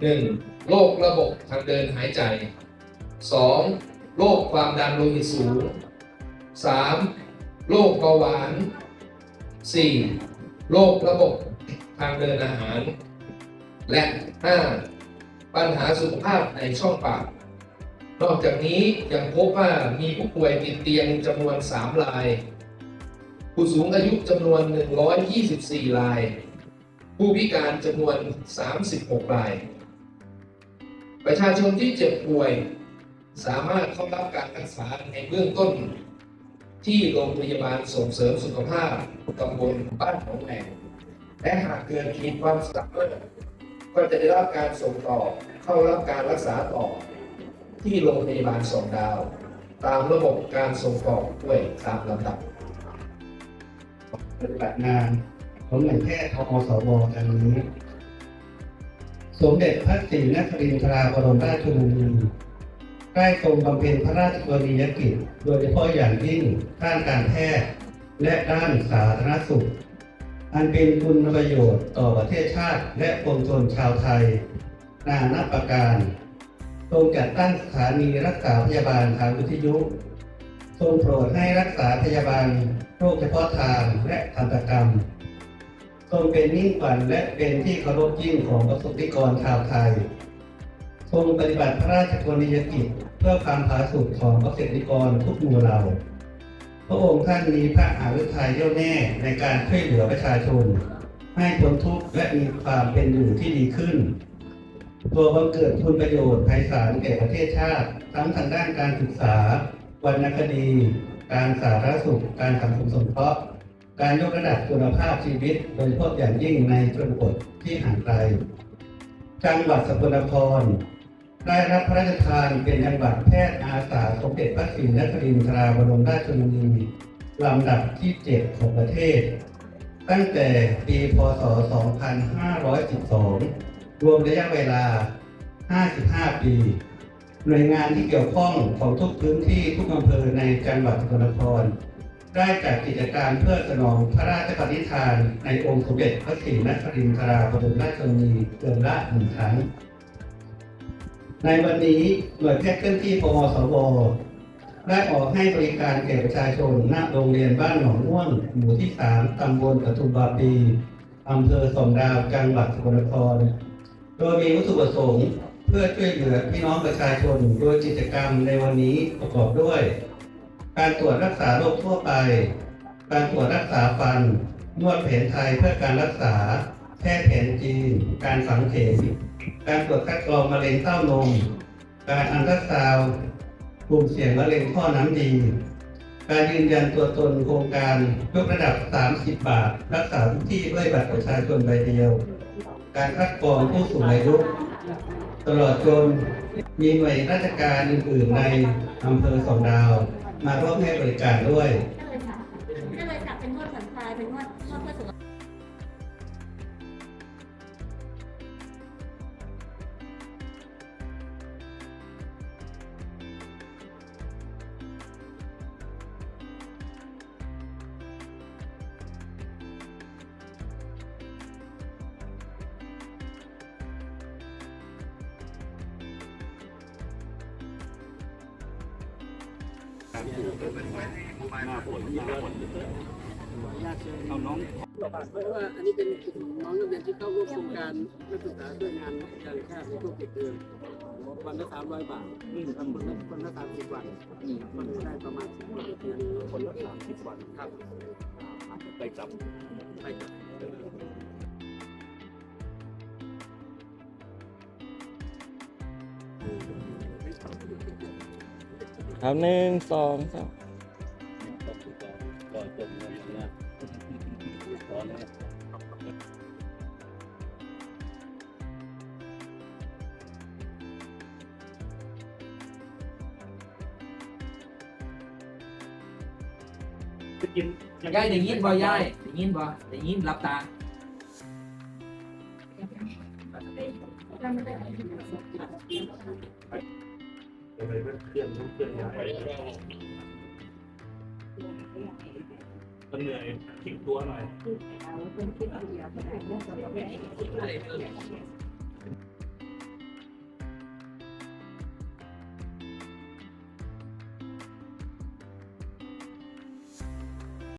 1. โรคระบบทางเดินหายใจ 2. โรคความดันโลหิตสูง 3. โรคเบาหวาน 4. โรคระบบทางเดินอาหาร และ 5. ปัญหาสุขภาพในช่องปาก นอกจากนี้ยังพบว่ามีผู้ป่วยติดเตียงจำนวน 3 ราย ผู้สูงอายุจำนวน 124 ราย ผู้พิการจำนวน 36 ราย ประชาชนที่เจ็บป่วย สามารถเข้ารับการรักษาในเบื้องต้น ที่โรงพยาบาลส่งเสริมสุขภาพตำบลบ้านหนองแหลงและหากเกิดขีดความสามารถก็จะได้รับการส่งต่อเข้ารับการรักษาต่อ ที่โรงพยาบาลสองดาว ตามระบบการส่งต่อด้วยตามลำดับปฏิบัติงานของหน่วยแพทย์ทอสวดังนี้ สมเด็จพระศรีนครินทราบรมราชชนนีได้ทรงบำเพ็ญพระราชกรณียกิจ โดยเฉพาะอย่างยิ่งด้านการแพทย์ และด้านสาธารณสุข อันเป็นคุณประโยชน์ต่อประเทศชาติและปวงชนชาวไทย นานับประการทรงจัดตั้งสถานีรักษาพยาบาลทางวิทยุทรงโปรดให้รักษาพยาบาลโรคเฉพาะทางและทันตกรรม ทรงเป็นมิ่งขวัญและเป็นที่เคารพยิ่งของประสบนิกรชาวไทย ทรงปฏิบัติพระราชกรณียกิจเพื่อความผาสุกของเกษตรกรทุกหมู่เหล่า พระองค์ท่านมีพระอาฤทัยเย่อแน่ในการช่วยเหลือประชาชน ให้พ้นทุกข์และมีความเป็นอยู่ที่ดีขึ้น ตัวบังเกิดคุณประโยชน์ไพศาลแก่ประเทศชาติ ทั้งทางด้านการศึกษา วรรณคดี การสาธารณสุข การสังคมสงเคราะห์ การยกระดับคุณภาพชีวิตโดยเฉพาะอย่างยิ่งในชนบทที่ห่างไกล จังหวัดสกลนคร ได้รับพระราชทานเป็นจังหวัดแพทย์อาสาสมเด็จพระศรีนครินทราบรมราชชนนีลำดับที่ 7 ของประเทศ ตั้งแต่ปีพศ 2512 รวมระยะเวลา 55 ปี หน่วยงานที่เกี่ยวข้องของทุกพื้นที่ทุกอำเภอในจังหวัดสกลนคร ได้จัดกิจการเพื่อสนองพระราชปณิธาน ในองค์สมเด็จพระศรีนครินทราบรมราชชนนีเดือนละหนึ่งครั้ง ในวันนี้หน่วยแพทย์เคลื่อนที่พมสวได้ออกให้บริการแก่ประชาชนณโรงเรียนบ้านหนองม่วงหมู่ที่ 3 ตำบลปทุมบาปีอำเภอสองดาวจังหวัดสกลนคร โดยมีวัตถุประสงค์เพื่อช่วยเหลือพี่น้องประชาชนโดยกิจกรรมในวันนี้ประกอบด้วย การตรวจรักษาโรคทั่วไป การตรวจรักษาฟัน นวดแผนไทยเพื่อการรักษา แพทย์แผนจีน การฝังเข็ม การตรวจคัดกรองมะเร็งเต้านม การอันตราซาวกลุ่มเสี่ยงมะเร็งท่อน้ำดี การยืนยันตัวตนโครงการยกระดับ 30 บาท รักษาทุกที่ด้วยบัตรประชาชนใบเดียว การคัดกรองผู้สูงอายุ ตลอดจนมีหน่วยราชการอื่นๆในอำเภอสองดาว มาร่วมให้บริการด้วย เพราะว่าอันนี้เป็นกลุ่มน้องนักเรียนที่เข้าร่วมโครงการนักศึกษาด้วยงานการแพทย์ในช่วงปิดเทอมวันละสามร้อยบาทคนละคนละสามสิบวันมันได้ประมาณสิบวันคนละสามสิบวันครับไปกลับไปกลับ ครับหนึ่งสองสามยายได้ยินบ่ยายได้ยินบ่ได้ยินรับตา จะไปเคลื่อนเคลื่อนย้ายมันเหนื่อยทิ้ตัวหน่อย